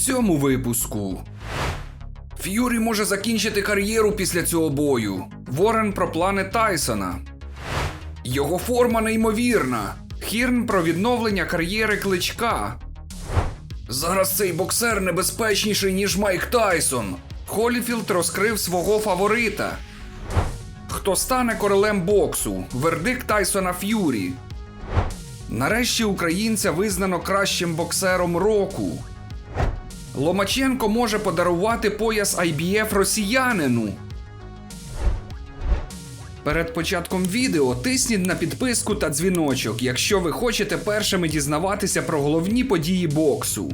цьому випуску. Ф'юрі може закінчити кар'єру після цього бою. Ворен про плани Тайсона. Його форма неймовірна. Хірн про відновлення кар'єри кличка. Зараз цей боксер небезпечніший, ніж Майк Тайсон. Холіфілд розкрив свого фаворита. Хто стане королем боксу? Вердикт Тайсона Ф'юрі. Нарешті українця визнано кращим боксером року. Ломаченко може подарувати пояс IBF росіянину. Перед початком відео тисніть на підписку та дзвіночок, якщо ви хочете першими дізнаватися про головні події боксу.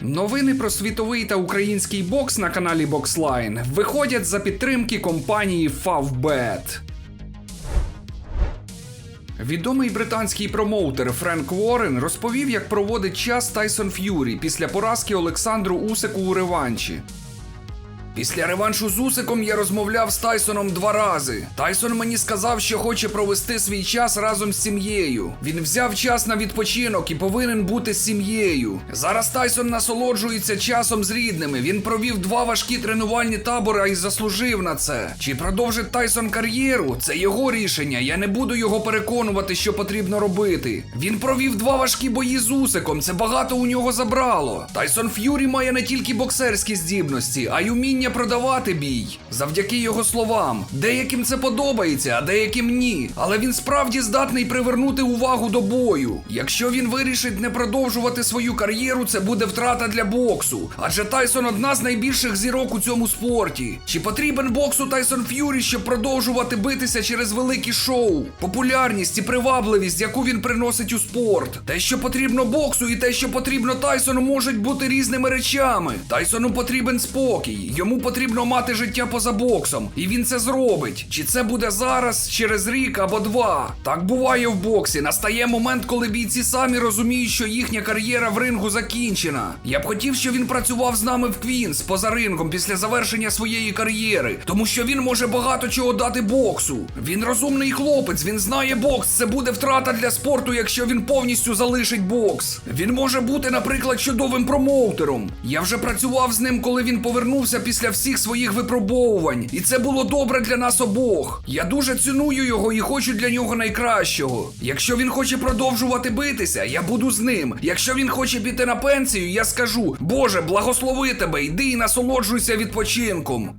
Новини про світовий та український бокс на каналі Boxline виходять за підтримки компанії Favbet. Відомий британський промоутер Френк Уоррен розповів, як проводить час Тайсон Ф'юрі після поразки Олександру Усику у реванші. Після реваншу з Усиком я розмовляв з Тайсоном два рази. Тайсон мені сказав, що хоче провести свій час разом з сім'єю. Він взяв час на відпочинок і повинен бути з сім'єю. Зараз Тайсон насолоджується часом з рідними. Він провів два важкі тренувальні табори і заслужив на це. Чи продовжить Тайсон кар'єру? Це його рішення. Я не буду його переконувати, що потрібно робити. Він провів два важкі бої з Усиком. Це багато у нього забрало. Тайсон Ф'юрі має не тільки боксерські здібності, а й уміння продавати бій. Завдяки його словам. Деяким це подобається, а деяким ні. Але він справді здатний привернути увагу до бою. Якщо він вирішить не продовжувати свою кар'єру, це буде втрата для боксу. Адже Тайсон одна з найбільших зірок у цьому спорті. Чи потрібен боксу Тайсон Ф'юрі, щоб продовжувати битися через великі шоу, популярність і привабливість, яку він приносить у спорт? Те, що потрібно боксу, і те, що потрібно Тайсону, можуть бути різними речами. Тайсону потрібен спокій. Йому потрібно мати життя поза боксом, і він це зробить. Чи це буде зараз, через рік або два? Так буває в боксі. Настає момент, коли бійці самі розуміють, що їхня кар'єра в рингу закінчена. Я б хотів, щоб він працював з нами в Квінс поза рингом після завершення своєї кар'єри, тому що він може багато чого дати боксу. Він розумний хлопець, він знає бокс. Це буде втрата для спорту, якщо він повністю залишить бокс. Він може бути, наприклад, чудовим промоутером. Я вже працював з ним, коли він повернувся після всіх своїх випробовувань, і це було добре для нас обох. Я дуже ціную його і хочу для нього найкращого. Якщо він хоче продовжувати битися, я буду з ним. Якщо він хоче піти на пенсію, я скажу: Боже, благослови тебе, йди і насолоджуйся відпочинком.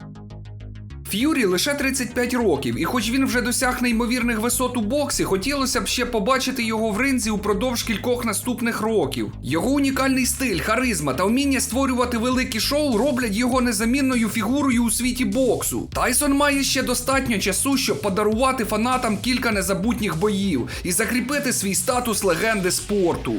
Ф'юрі лише 35 років, і хоч він вже досяг неймовірних висот у боксі, хотілося б ще побачити його в ринзі упродовж кількох наступних років. Його унікальний стиль, харизма та вміння створювати великі шоу роблять його незамінною фігурою у світі боксу. Тайсон має ще достатньо часу, щоб подарувати фанатам кілька незабутніх боїв і закріпити свій статус легенди спорту.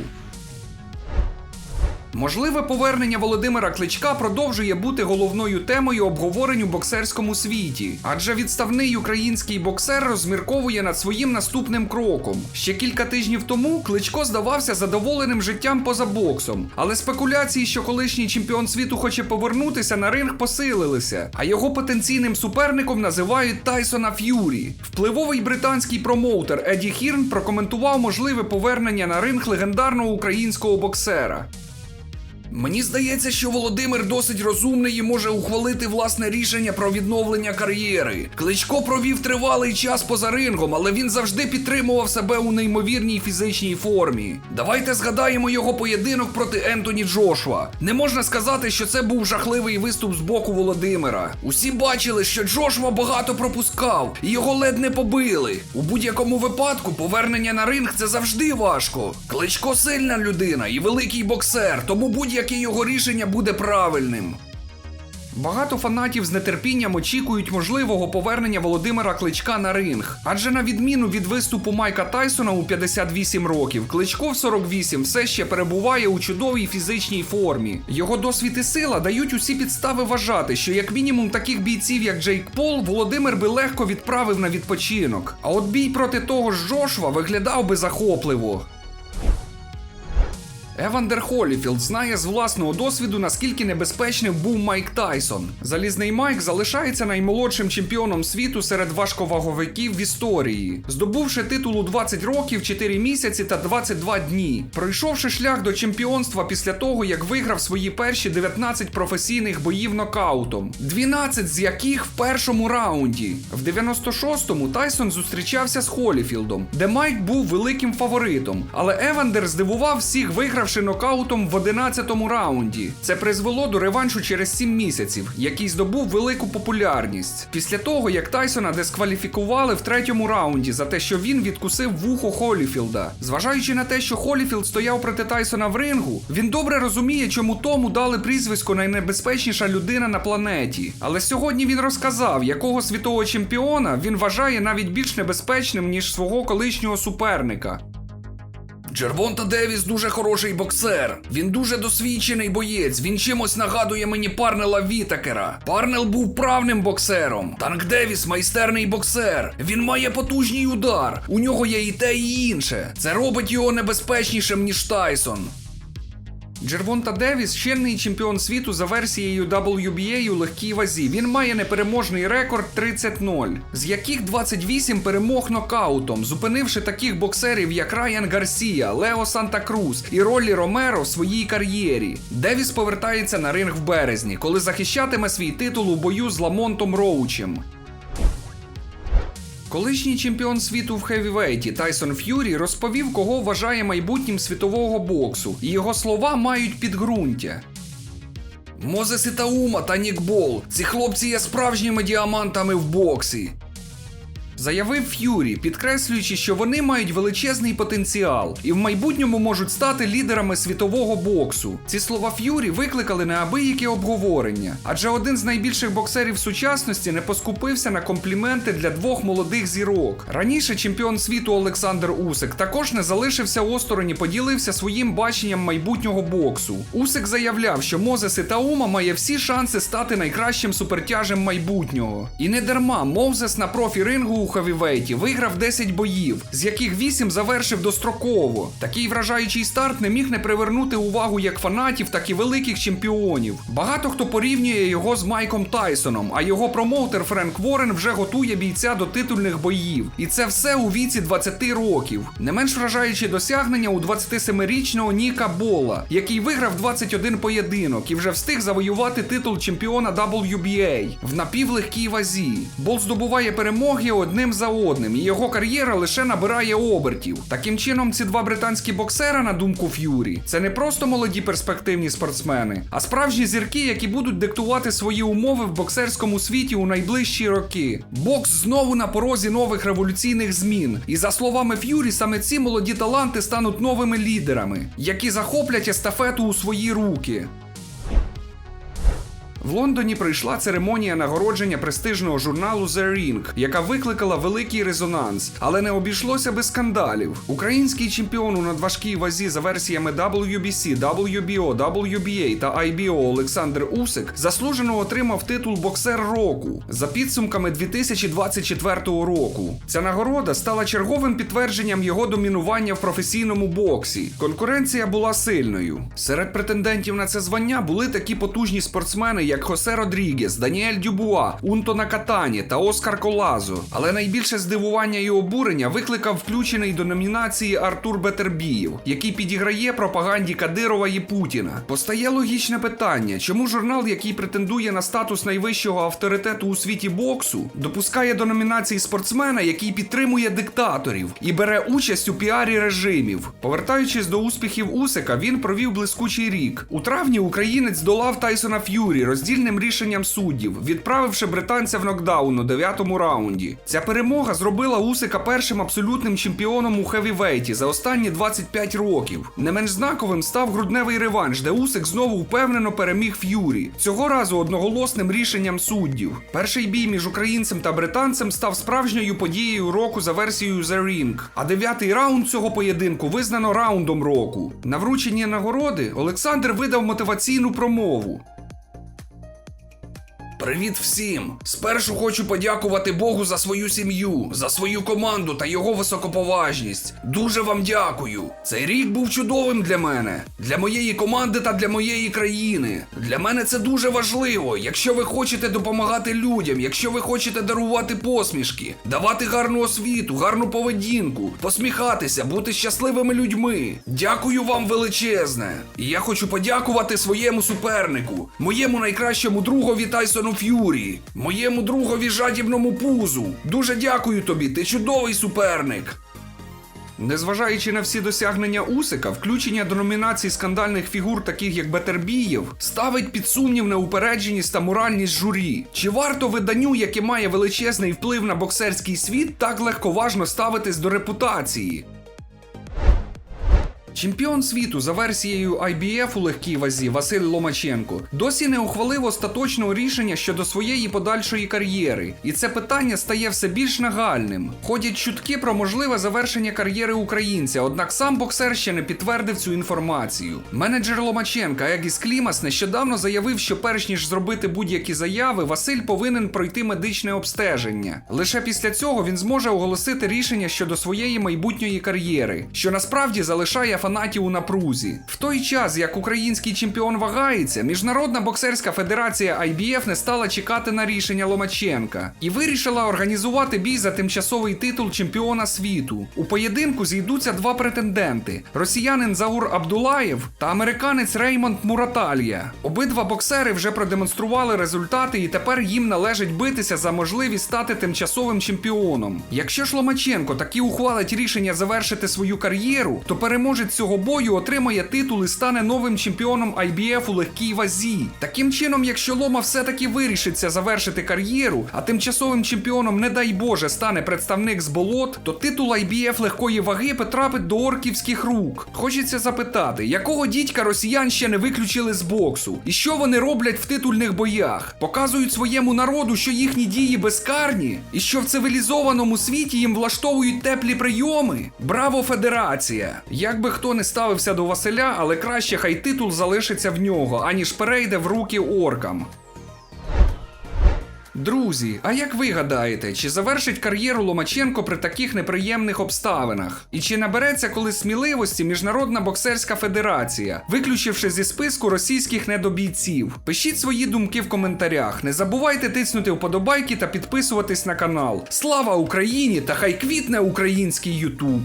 Можливе повернення Володимира Кличка продовжує бути головною темою обговорень у боксерському світі, адже відставний український боксер розмірковує над своїм наступним кроком. Ще кілька тижнів тому Кличко здавався задоволеним життям поза боксом, але спекуляції, що колишній чемпіон світу хоче повернутися на ринг, посилилися, а його потенційним суперником називають Тайсона Ф'юрі. Впливовий британський промоутер Еді Хірн прокоментував можливе повернення на ринг легендарного українського боксера. Мені здається, що Володимир досить розумний і може ухвалити власне рішення про відновлення кар'єри. Кличко провів тривалий час поза рингом, але він завжди підтримував себе у неймовірній фізичній формі. Давайте згадаємо його поєдинок проти Ентоні Джошуа. Не можна сказати, що це був жахливий виступ з боку Володимира. Усі бачили, що Джошуа багато пропускав, і його ледь не побили. У будь-якому випадку повернення на ринг це завжди важко. Кличко сильна людина і великий боксер, тому будь-яке його рішення буде правильним. Багато фанатів з нетерпінням очікують можливого повернення Володимира Кличка на ринг. Адже на відміну від виступу Майка Тайсона у 58 років, Кличко в 48 все ще перебуває у чудовій фізичній формі. Його досвід і сила дають усі підстави вважати, що як мінімум таких бійців, як Джейк Пол, Володимир би легко відправив на відпочинок. А от бій проти того ж Джошва виглядав би захопливо. Евандер Холіфілд знає з власного досвіду, наскільки небезпечним був Майк Тайсон. Залізний Майк залишається наймолодшим чемпіоном світу серед важковаговиків в історії, здобувши титул у 20 років, 4 місяці та 22 дні, пройшовши шлях до чемпіонства після того, як виграв свої перші 19 професійних боїв нокаутом, 12 з яких в першому раунді. В 96-му Тайсон зустрічався з Холіфілдом, де Майк був великим фаворитом, але Евандер здивував всіх, вигравши нокаутом в 11-му раунді. Це призвело до реваншу через 7 місяців, який здобув велику популярність. Після того, як Тайсона дискваліфікували в третьому раунді за те, що він відкусив вухо Холіфілда. Зважаючи на те, що Холіфілд стояв проти Тайсона в рингу, він добре розуміє, чому тому дали прізвисько найнебезпечніша людина на планеті. Але сьогодні він розказав, якого світового чемпіона він вважає навіть більш небезпечним, ніж свого колишнього суперника. Джервонта Девіс дуже хороший боксер. Він дуже досвідчений боєць. Він чимось нагадує мені Парнела Вітакера. Парнел був правним боксером. Танк Девіс майстерний боксер. Він має потужний удар. У нього є і те, і інше. Це робить його небезпечнішим, ніж Тайсон. Джервонта Девіс чинний чемпіон світу за версією WBA у легкій вазі. Він має непереможний рекорд 30-0, з яких 28 перемог нокаутом, зупинивши таких боксерів, як Райан Гарсія, Лео Санта Крус і Роллі Ромеро в своїй кар'єрі. Девіс повертається на ринг в березні, коли захищатиме свій титул у бою з Ламонтом Роучем. Колишній чемпіон світу в хевівейті Тайсон Ф'юрі розповів, кого вважає майбутнім світового боксу, і його слова мають підґрунтя. Мозес Ітаума та Нік Бол. Ці хлопці є справжніми діамантами в боксі. Заявив Ф'юрі, підкреслюючи, що вони мають величезний потенціал і в майбутньому можуть стати лідерами світового боксу. Ці слова Ф'юрі викликали неабияке обговорення, адже один з найбільших боксерів сучасності не поскупився на компліменти для двох молодих зірок. Раніше чемпіон світу Олександр Усик також не залишився осторонь і поділився своїм баченням майбутнього боксу. Усик заявляв, що Мозес Ітаума має всі шанси стати найкращим супертяжем майбутнього. І не дарма Мозес на профі-рингу хавівейті виграв 10 боїв, з яких 8 завершив достроково. Такий вражаючий старт не міг не привернути увагу як фанатів, так і великих чемпіонів. Багато хто порівнює його з Майком Тайсоном, а його промоутер Френк Ворен вже готує бійця до титульних боїв. І це все у віці 20 років. Не менш вражаючі досягнення у 27-річного Ніка Бола, який виграв 21 поєдинок і вже встиг завоювати титул чемпіона WBA в напівлегкій вазі. Бол здобуває перемоги одним за одним, і його кар'єра лише набирає обертів. Таким чином, ці два британські боксера, на думку Ф'юрі, це не просто молоді перспективні спортсмени, а справжні зірки, які будуть диктувати свої умови в боксерському світі у найближчі роки. Бокс знову на порозі нових революційних змін. І за словами Ф'юрі, саме ці молоді таланти стануть новими лідерами, які захоплять естафету у свої руки. В Лондоні прийшла церемонія нагородження престижного журналу The Ring, яка викликала великий резонанс, але не обійшлося без скандалів. Український чемпіон у надважкій вазі за версіями WBC, WBO, WBA та IBO Олександр Усик заслужено отримав титул боксер року за підсумками 2024 року. Ця нагорода стала черговим підтвердженням його домінування в професійному боксі. Конкуренція була сильною. Серед претендентів на це звання були такі потужні спортсмени, як Хосе Родрігес, Даніель Дюбуа, Унто Накатані та Оскар Колазо. Але найбільше здивування і обурення викликав включений до номінації Артур Бетербієв, який підіграє пропаганді Кадирова і Путіна. Постає логічне питання, чому журнал, який претендує на статус найвищого авторитету у світі боксу, допускає до номінації спортсмена, який підтримує диктаторів і бере участь у піарі режимів. Повертаючись до успіхів Усика, він провів блискучий рік. У травні українець здолав Тайсона Ф'юрі роздільним рішенням суддів, відправивши британця в нокдаун у дев'ятому раунді. Ця перемога зробила Усика першим абсолютним чемпіоном у хевівейті за останні 25 років. Не менш знаковим став грудневий реванш, де Усик знову впевнено переміг Ф'юрі. Цього разу одноголосним рішенням суддів. Перший бій між українцем та британцем став справжньою подією року за версією The Ring, а дев'ятий раунд цього поєдинку визнано раундом року. На врученні нагороди Олександр видав мотиваційну промову. Привіт всім! Спершу хочу подякувати Богу за свою сім'ю, за свою команду та його високоповажність. Дуже вам дякую. Цей рік був чудовим для мене, для моєї команди та для моєї країни. Для мене це дуже важливо. Якщо ви хочете допомагати людям, якщо ви хочете дарувати посмішки, давати гарну освіту, гарну поведінку, посміхатися, бути щасливими людьми. Дякую вам величезне. І я хочу подякувати своєму супернику, моєму найкращому другові Тайсону Ф'юрі, моєму другові жадібному пузу. Дуже дякую тобі, ти чудовий суперник. Незважаючи на всі досягнення Усика, включення до номінацій скандальних фігур, таких як Бетербієв, ставить під сумнів неупередженість та моральність журі. Чи варто виданню, яке має величезний вплив на боксерський світ, так легковажно ставитись до репутації? Чемпіон світу за версією IBF у легкій вазі Василь Ломаченко досі не ухвалив остаточного рішення щодо своєї подальшої кар'єри, і це питання стає все більш нагальним. Ходять чутки про можливе завершення кар'єри українця, однак сам боксер ще не підтвердив цю інформацію. Менеджер Ломаченка Егіс Клімас нещодавно заявив, що перш ніж зробити будь-які заяви, Василь повинен пройти медичне обстеження. Лише після цього він зможе оголосити рішення щодо своєї майбутньої кар'єри, що насправді залишає фанатів у напрузі. В той час, як український чемпіон вагається, міжнародна боксерська федерація IBF не стала чекати на рішення Ломаченка і вирішила організувати бій за тимчасовий титул чемпіона світу. У поєдинку зійдуться два претенденти: росіянин Заур Абдулаєв та американець Реймонд Мураталія. Обидва боксери вже продемонстрували результати, і тепер їм належить битися за можливість стати тимчасовим чемпіоном. Якщо ж Ломаченко таки ухвалить рішення завершити свою кар'єру, то переможець цього бою отримає титул і стане новим чемпіоном IBF у легкій вазі. Таким чином, якщо Лома все-таки вирішиться завершити кар'єру, а тимчасовим чемпіоном, не дай Боже, стане представник з болот, то титул IBF легкої ваги потрапить до орківських рук. Хочеться запитати, якого дідька росіян ще не виключили з боксу? І що вони роблять в титульних боях? Показують своєму народу, що їхні дії безкарні, і що в цивілізованому світі їм влаштовують теплі прийоми. Браво, Федерація! Як би хто не ставився до Василя, але краще хай титул залишиться в нього, аніж перейде в руки оркам. Друзі, а як ви гадаєте, чи завершить кар'єру Ломаченко при таких неприємних обставинах? І чи набереться коли сміливості Міжнародна боксерська федерація, виключивши зі списку російських недобійців? Пишіть свої думки в коментарях. Не забувайте тиснути вподобайки та підписуватись на канал. Слава Україні та хай квітне український Ютуб!